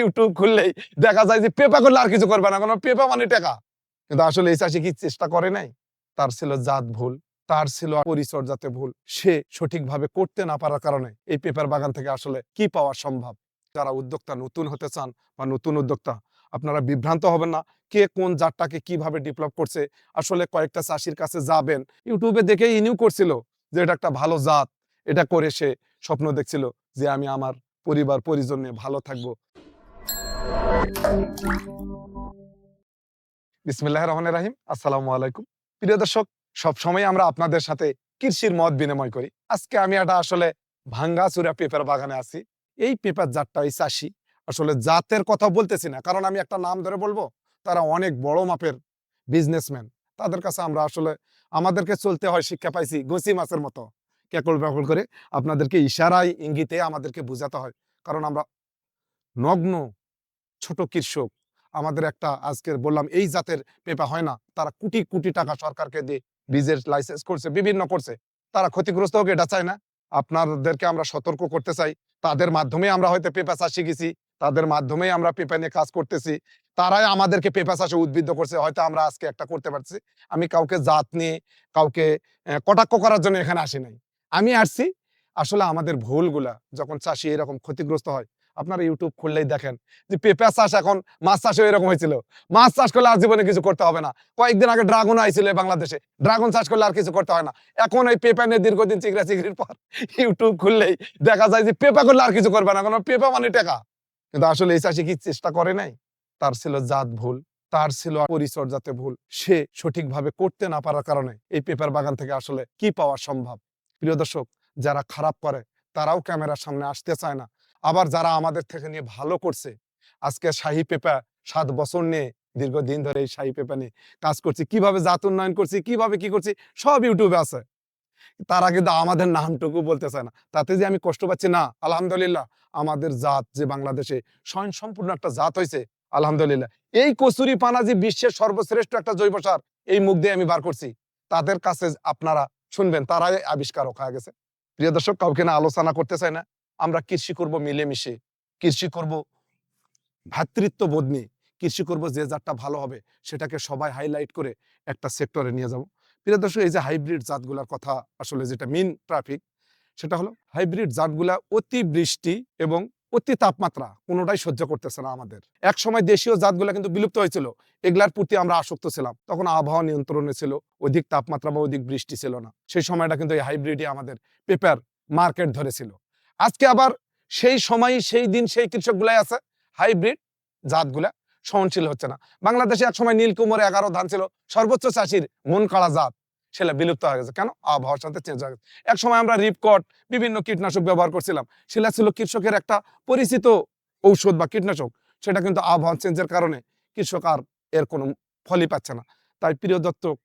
YouTube খুললেই দেখা যায় যে পেপা করলে আর কিছু করবে না কোনো পেপা মানে টাকা। কিন্তু আসলে এই চাষি কি চেষ্টা করে নাই? তার ছিল জাত ভুল, তার ছিল পরিচর্যাতে ভুল, সে সঠিকভাবে করতে না পারার কারণে এই পেপার বাগান থেকে আসলে কি পাওয়া সম্ভব? যারা উদ্যোক্তা নতুন হতে চান বা নতুন উদ্যোক্তা, আপনারা বিভ্রান্ত হবেন না, কে কোন জাতটাকে কীভাবে ডেভেলপ করছে, আসলে কয়েকটা চাষির কাছে যাবেন। ইউটিউবে দেখে ইনিউ করছিল যে এটা একটা ভালো জাত, এটা করে সে স্বপ্ন দেখছিল যে আমি আমার পরিবার, পরিজন নিয়ে ভালো থাকব। বিসমিল্লাহ রহমান রাহিম। আসসালামু আলাইকুম। প্রিয় দর্শক, সবসময় আমরা আপনাদের সাথে কৃষির মত বিনিময় করি। আজকে আমি একটা আসলে ভাঙ্গাচুরা পেপার বাগানে আছি। এই পেপার জাতটা এই চাষি। আসলে জাতের কথা বলতেছি না, কারণ আমি একটা নাম ধরে বলব, তারা অনেক বড় মাপের বিজনেসম্যান তাদের কাছে আমরা আসলে, আমাদেরকে চলতে হয় শিক্ষা পাইছি গসি মাছের মতো। কেকল ব্যাকল করে আপনাদেরকে ইশারায়, ইঙ্গিতে আমাদেরকে বোঝাতে হয়। কারণ আমরা নগ্ন ছোট কৃষক। আমাদের একটা আজকে বললাম, এই জাতের পেপা হয় না। তারা কোটি কোটি টাকা সরকারকে দিয়ে বীজের লাইসেন্স করছে, বিভিন্ন করছে। তারা ক্ষতিগ্রস্ত হোক, এটা চায় না। আপনাদেরকে আমরা সতর্ক করতে চাই। তাদের মাধ্যমে আমরা হয়তো পেপা চাষ শিখেছি, তাদের মাধ্যমেই আমরা পেপা নিয়ে কাজ করতেছি। তারাই আমাদেরকে পেপা চাষে উদ্বুদ্ধ করছে, হয়তো আমরা আজকে একটা করতে পারছি। আমি কাউকে জাত নিয়ে, কাউকে কটাক্ষ করার জন্য এখানে আসি নাই। আমি আসছি, আসলে আমাদের ভুলগুলা, যখন চাষি এরকম ক্ষতিগ্রস্ত হয় আপনারা ইউটিউব খুললেই দেখেন যে পেঁপা চাষ এখন, মাছ চাষে এরকম হয়েছিল। মাছ চাষ করলে আর জীবনে কিছু করতে হবে না। কয়েকদিন আগে ড্রাগন আইছিল বাংলাদেশে। ড্রাগন চাষ করলে আর কিছু করতে হয় না। এখন এই পেঁপা নিয়ে দীর্ঘদিন চিগড়া চিগড়ির পর ইউটিউব খুললেই দেখা যায় যে পেঁপা করলে আর কিছু করবে না। কারণ পেঁপা মানে টাকা। কিন্তু আসলে এই চাষি কি চেষ্টা করে নাই? তার ছিল জাত ভুল, তার ছিল পরিচর্যাতে ভুল। সে সঠিকভাবে করতে না পারার কারণে এই পেপার বাগান থেকে আসলে কি পাওয়া সম্ভব? প্রিয় দর্শক, যারা খারাপ করে, তারাও ক্যামেরার সামনে আসতে চায় না। আবার যারা আমাদের থেকে নিয়ে ভালো করছে, আজকে শাহী পেপা সাত বছর নিয়ে, দীর্ঘদিন ধরে এই শাহী পেপা নিয়ে কাজ করছি, কীভাবে জাত উন্নয়ন করছি, কীভাবে কি করছি, সব ইউটিউবে আছে। তারা কিন্তু আমাদের নামটুকু বলতে চায় না। তাতে যে আমি কষ্ট পাচ্ছি, না, আলহামদুলিল্লাহ, আমাদের জাত যে বাংলাদেশে স্বয়ং সম্পূর্ণ একটা জাত হয়েছে আলহামদুলিল্লাহ। এই কচুরি পানা যে বিশ্বের সর্বশ্রেষ্ঠ একটা জৈব সার, এই মুখ দিয়ে আমি বার করছি। তাদের কাছে আপনারা শুনবেন, তারাই আবিষ্কারক হয়ে গেছে। প্রিয় দর্শক, কাউকে না আলোচনা করতে চাই না। আমরা কৃষি করব মিলেমিশে। কৃষি করব ভ্রাতৃত্ব বোধ নিয়ে। কৃষি করব যে জাতটা ভালো হবে, সেটাকে সবাই হাইলাইট করে একটা সেক্টরে নিয়ে যাব। প্রিয় দর্শক, এই যে হাইব্রিড জাতগুলোর কথা আসলে যেটা মেন ট্রাফিক সেটা হলো হাইব্রিড জাতগুলা অতি বৃষ্টি এবং অতি তাপমাত্রা কোনোটাই সহ্য করতেছে না আমাদের। এক সময় দেশীয় জাতগুলা কিন্তু বিলুপ্ত হয়েছিল, এগুলার প্রতি আমরা আসক্ত ছিলাম। তখন আবহাওয়া নিয়ন্ত্রণে ছিল, অধিক তাপমাত্রা বা অধিক বৃষ্টি ছিল না। সেই সময়টা কিন্তু এই হাইব্রিডই আমাদের পেপার মার্কেট ধরেছিল। আজকে আবার সেই সময় সেই দিন সেই কৃষকগুলাই আছে হাইব্রিড জাতগুলা, সহনশীল হচ্ছে না। বাংলাদেশে এক সময় নীলকুমোর এগারো ধান ছিল, সর্বোচ্চ চাষির মন কাড়া জাত, সেটা বিলুপ্ত হয়ে গেছে। কেন? আবহাওয়ার সাথে চেঞ্জ হয়ে গেছে। এক সময় আমরা রিপকট বিভিন্ন কীটনাশক ব্যবহার করছিলাম, সেটা ছিল কৃষকের একটা পরিচিত ঔষধ বা কীটনাশক, সেটা কিন্তু আবহাওয়া চেঞ্জের কারণে কৃষক আর এর কোনো ফলই পাচ্ছে না। তাই প্রিয় দত্তক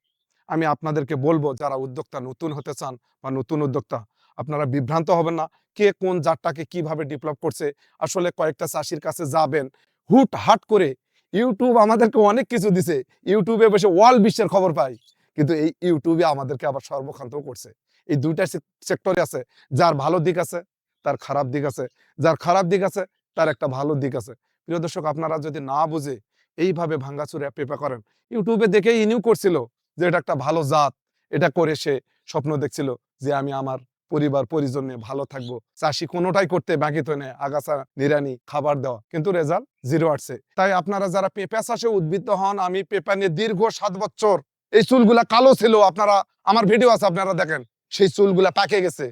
আমি আপনাদেরকে বলব, যারা উদ্যোক্তা নতুন হতে চান বা নতুন উদ্যোক্তা আপনারা বিভ্রান্ত হবেন না। কে কোন জাতটাকে কীভাবে ডেভেলপ করছে, আসলে কয়েকটা চাষির কাছে যাবেন। হুট হাট করে ইউটিউব আমাদেরকে অনেক কিছু দিছে। ইউটিউবে বসে ওয়ার্ল্ড বিশ্বের খবর পাই। কিন্তু এই ইউটিউবে আমাদেরকে আবার সর্বক্ষান্ত করছে। এই দুইটা সেক্টরে আছে। যার ভালো দিক আছে, তার খারাপ দিক আছে। যার খারাপ দিক আছে, তার একটা ভালো দিক আছে। প্রিয় দর্শক, আপনারা যদি না বুঝে এইভাবে ভাঙ্গাচুরে পেপা করেন ইউটিউবে দেখে ইনিউ করছিল যে এটা একটা ভালো জাত, এটা করে সে স্বপ্ন দেখছিল যে আমি আমার পরিবার, পরিজন নিয়ে ভালো থাকব। চাষি কোনোটাই করতে বাকি তো নেই। আগাছা নিরানি খাবার দেওয়া। কিন্তু রেজাল্ট জিরো আসছে। তাই আপনারা যারা পেঁপা চাষে উদ্বৃত্ত হন, আমি পেঁপা নিয়ে দীর্ঘ সাত বছর এই চুলগুলা কালো ছিল। আপনারা, আমার ভিডিও আছে, আপনারা দেখেন। সেই চুলগুলা পাকে গেছে।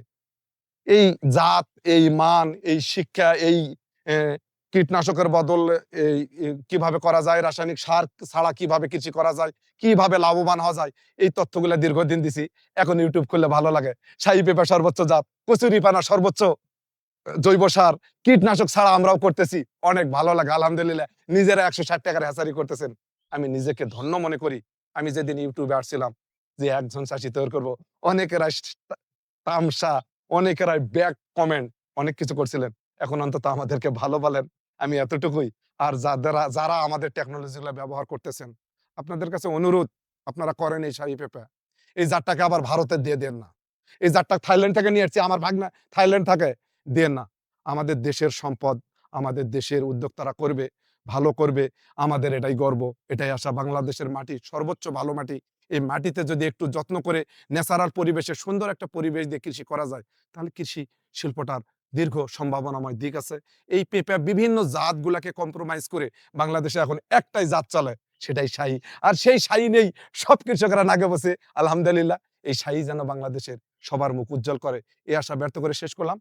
এই জাত, এই মান, এই শিক্ষা, এই কীটনাশকের বদল, এই কীভাবে করা যায়, রাসায়নিক সার ছাড়া কীভাবে কৃষি করা যায়, কীভাবে লাভবান হওয়া যায়, এই তথ্যগুলো দীর্ঘদিন দিছি, এখন ইউটিউব করলে ভালো লাগে। শাহী পেঁপা সর্বোচ্চ জাত, কচুরি পানা সর্বোচ্চ জৈব সার, কীটনাশক ছাড়া আমরাও করতেছি, অনেক ভালো লাগে, আলহামদুলিল্লাহ। নিজেরা একশো ষাট টাকার হ্যাচারি করতেছেন। আমি নিজেকে ধন্য মনে করি, আমি যেদিন ইউটিউবে আসছিলাম, যে একজন চাষি তৈরি করব অনেকেরাই তামসা অনেকেরাই ব্যাক কমেন্ট, অনেক কিছু করছিলেন। এখন অন্তত আমাদেরকে ভালো বলেন আমি এতটুকুই। আর যারা যারা আমাদের টেকনোলজি গুলো ব্যবহার করতেছেন, আপনাদের কাছে অনুরোধ, আপনারা করেন এই শাড়ি পেপা। এই জাতটাকে আবার ভারতে দিয়ে দেন না। এই জাতটা থাইল্যান্ড থেকে নিয়ে আসছি আমার ভাগনা থাইল্যান্ড থাকে, দেন না। আমাদের দেশের সম্পদ, আমাদের দেশের উদ্যোক্তারা করবে, ভালো করবে, আমাদের এটাই গর্ব, এটাই আশা। বাংলাদেশের মাটি, সর্বোচ্চ ভালো মাটি, এই মাটিতে যদি একটু যত্ন করে ন্যাচারাল পরিবেশে সুন্দর একটা পরিবেশ দিয়ে কৃষি করা যায়, তাহলে কৃষি শিল্পটার দীর্ঘ সম্ভাবনাময় দিক আছে। এই পেঁপে বিভিন্ন জাতগুলাকে কম্প্রোমাইজ করে বাংলাদেশে এখন একটাই জাত চলে, সেটাই শাহী। আর সেই শাহী নেই, সব কৃষকরা নাগে বসে, আলহামদুলিল্লাহ। এই শাহী যেন বাংলাদেশের সবার মুখ উজ্জ্বল করে, এই আশা ব্যর্থ করে শেষ করলাম।